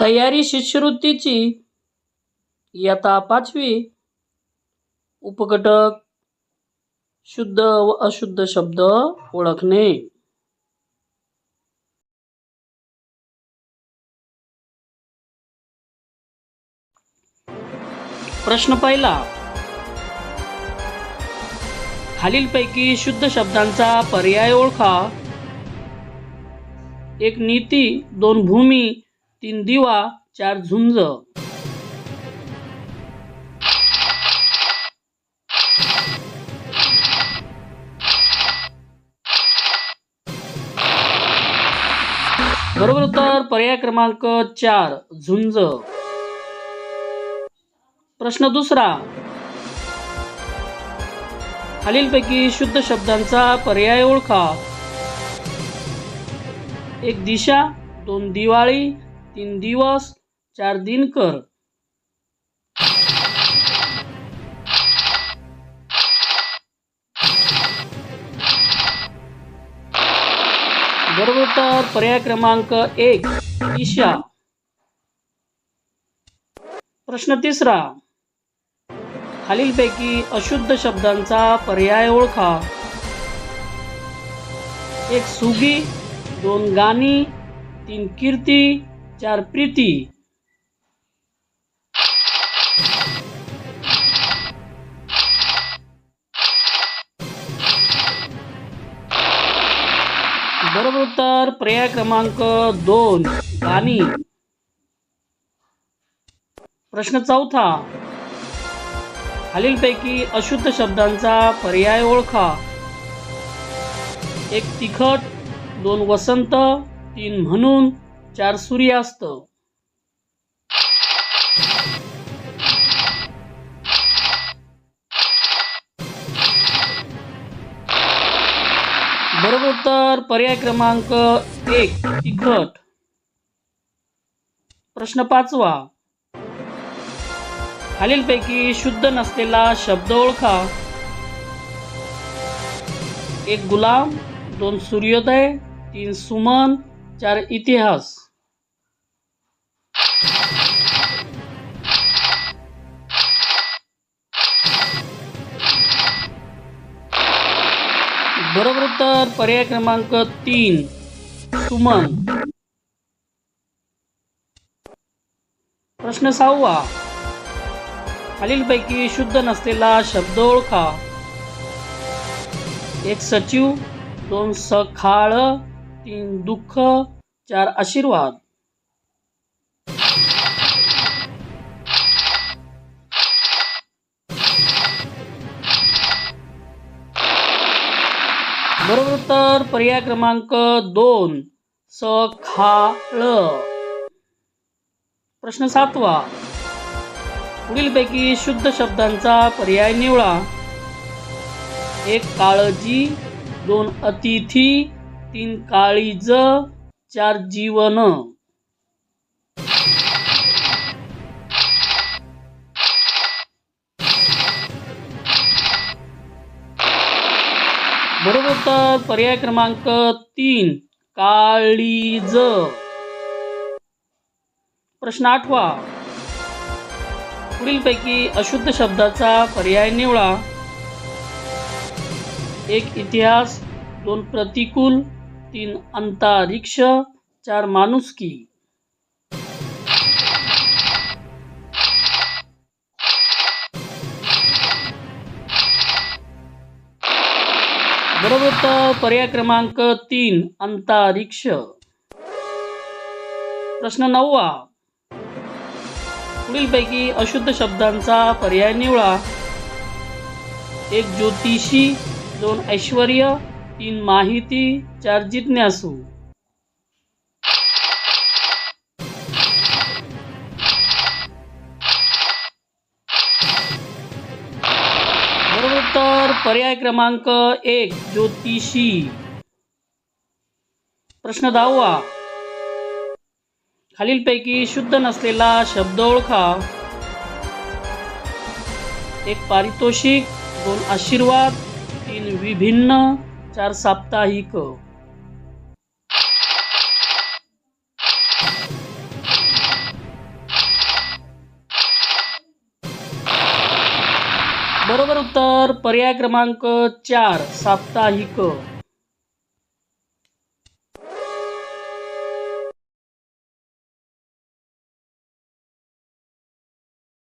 तयारी शिष्यवृत्तीची इयत्ता पाचवी. उपघटक. शुद्ध व अशुद्ध शब्द ओळखणे. प्रश्न पहिला. खालीलपैकी शुद्ध शब्दांचा पर्याय ओळखा. एक नीती दोन भूमी तीन दिवा चार झुंज. बरोबर उत्तर पर्याय क्रमांक चार झुंज. प्रश्न दुसरा. खालीलपैकी शुद्ध शब्दांचा पर्याय ओळखा. एक दिशा दोन दिवाळी तीन दिवस चार दिनकर बरोबर पर्याय क्रमांक एक ईशा. प्रश्न तिसरा खालीलपैकी अशुद्ध शब्दांचा पर्याय ओळखा. एक सुगी दोन गाणी तीन कीर्ती चार प्रीती. बरोबर उत्तर पर्याय क्रमांक दोन गाणी. प्रश्न चौथा. खालीलपैकी अशुद्ध शब्दांचा पर्याय ओळखा. एक तिखट दोन वसंत तीन म्हणून. चार सूर्यास्त बरोबर उत्तर पर्याय क्रमांक एक तिखट. प्रश्न पाचवा. खालीलपैकी शुद्ध नसलेला शब्द ओळखा. एक गुलाम दोन सूर्योदय तीन सुमन चार इतिहास. बरोबर उत्तर पर्याय क्रमांक तीन. सुमन. प्रश्न सहावा. खालीलपैकी शुद्ध नसलेला शब्द ओळखा. एक सचिव दोन सखाळ तीन दुःख चार आशीर्वाद. बरोबर उत्तर पर्याय क्रमांक दोन सखाळ. प्रश्न सातवा. पुढीलपैकी शुद्ध शब्दांचा पर्याय निवडा. एक काळजी दोन अतिथी तीन काळीज चार जीवन. बरोबर उत्तर पर्याय क्रमांक तीन काळीज प्रश्न आठवा. पुढीलपैकी अशुद्ध शब्दाचा पर्याय निवडा. एक इतिहास दोन प्रतिकूल तीन अंतरिक्ष चार माणुसकी. बरोबर तर पर्याय क्रमांक तीन अंतरिक्ष. प्रश्न नववा. पुढीलपैकी अशुद्ध शब्दांचा पर्याय निवडा. एक ज्योतिषी दोन ऐश्वर तीन माहिती चार जिज्ञासू. पर्याय क्रमांक एक ज्योतिषी. प्रश्न दहावा. खालीलपैकी शुद्ध नसलेला शब्द ओळखा. एक पारितोषिक दोन आशीर्वाद तीन विभिन्न चार साप्ताहिक. बरोबर उत्तर. पर्याय क्रमांक चार साप्ताहिक.